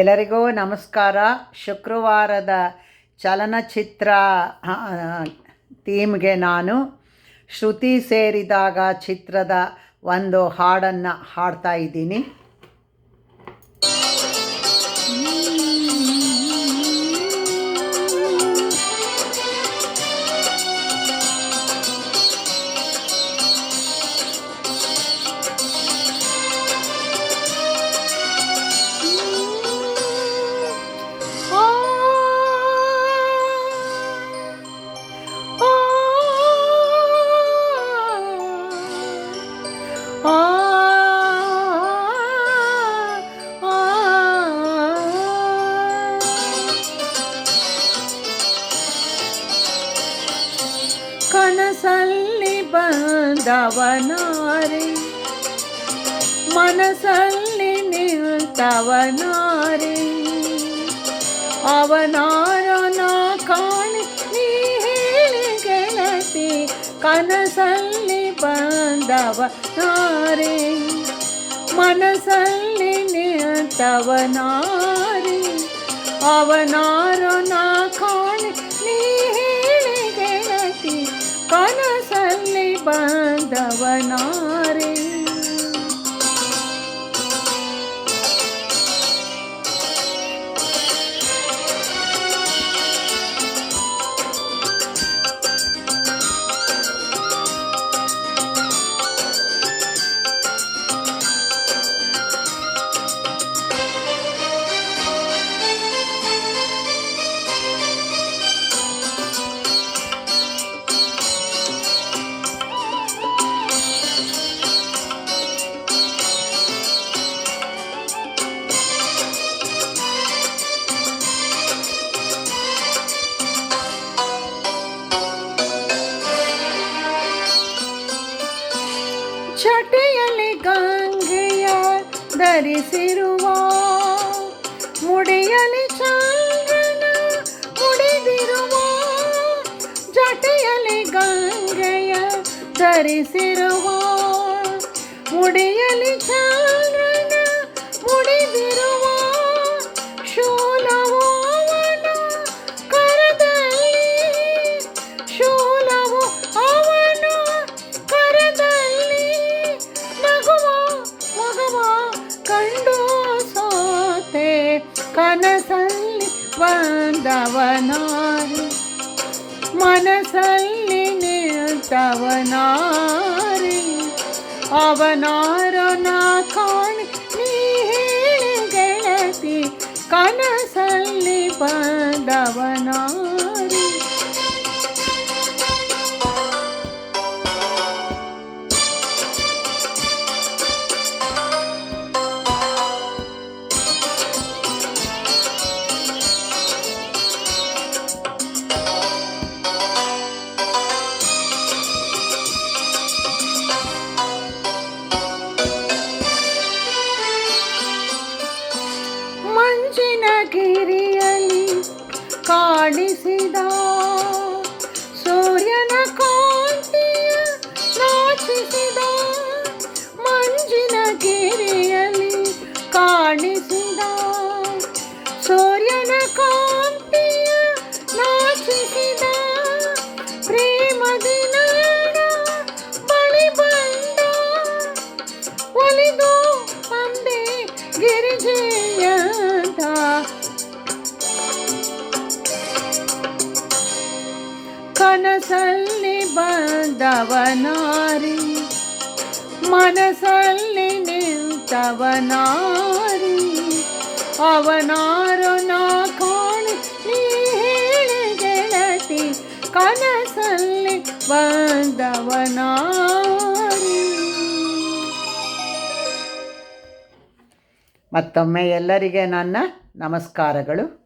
ಎಲ್ಲರಿಗೂ ನಮಸ್ಕಾರ. ಶುಕ್ರವಾರದ ಚಲನಚಿತ್ರ ಥೀಮ್ಗೆ ನಾನು ಶ್ರುತಿ ಸೇರಿದಾಗ ಚಿತ್ರದ ಒಂದು ಹಾಡನ್ನು ಹಾಡ್ತಾ ಇದ್ದೀನಿ. ಕನಸಲ್ಲಿ ಬಂದವನಾರೆ ಮನಸ್ಸಲ್ಲಿ ನಿಲ್ತವನಾರೆ ಅವನಾರೋ ನಾ ಕಾಣಿ ನೀ ಹೇಳಿ ಗೆಳತಿ ಕನಸಲ್ಲಿ ಬಂದವನಾರೆ ಮನಸ್ಸಲ್ಲಿ ನಿಲ್ತವನಾರೆ ಅವನಾರೋ ಕನಸಲ್ಲಿ ಚಟೆಯಲ್ಲಿ ಗಂಗೆಯ ಧರಿಸಿರುವ ಮುಡಿಯಲ್ಲಿ ಚಂದ್ರನ ಮುಡಿದಿರುವ ಜಟೆಯಲ್ಲಿ ಗಂಗೆಯ ಧರಿಸಿರುವ ಮುಡಿಯಲ್ಲಿ ಚಂದ್ರನ ಕಂಡು ಸೋತೆ ಕನಸಲ್ಲಿ ಬಂದವನಾರಿ ಮನಸ್ಸಲ್ಲಿ ನಿಲ್ತವನಾರಿ ಅವನಾರೋ ನಾ ಕಾಣಿ ನೀ ಹೇಳಿ ಗೆಳತಿ ಕನಸಲ್ಲಿ ಬಂದವನಾರಿ ಕಾಣಿಸಿದ ಸೂರ್ಯನ ಕಾಂತಿಯ ನಾಚಿಸಿದ ಮಂಜಿನ ಗಿರಿಯಲ್ಲಿ ಕಾಣಿಸಿದ ಸೂರ್ಯನ ಕಾಂತಿಯ ನಾಚಿಸಿದ ಪ್ರೇಮದಿ ನಾಡ ಬಳಿ ಬಂದ, ಒಲಿದು ಅಂದೆ ಗಿರಿಜೆಯಂತ ಕನಸಲ್ಲಿ ಬಂದವನಾರಿ, ಮನಸ್ಸಲ್ಲಿ ನಿಂತವನಾರಿ. ಅವನಾರು ನಾ ಕಾಣಿ, ನೀ ಹೇಳಿ ಗೆಳತಿ, ಕನಸಲ್ಲಿ ಬಂದವನಾರಿ. ಮತ್ತೊಮ್ಮೆ ಎಲ್ಲರಿಗೆ ನನ್ನ ನಮಸ್ಕಾರಗಳು.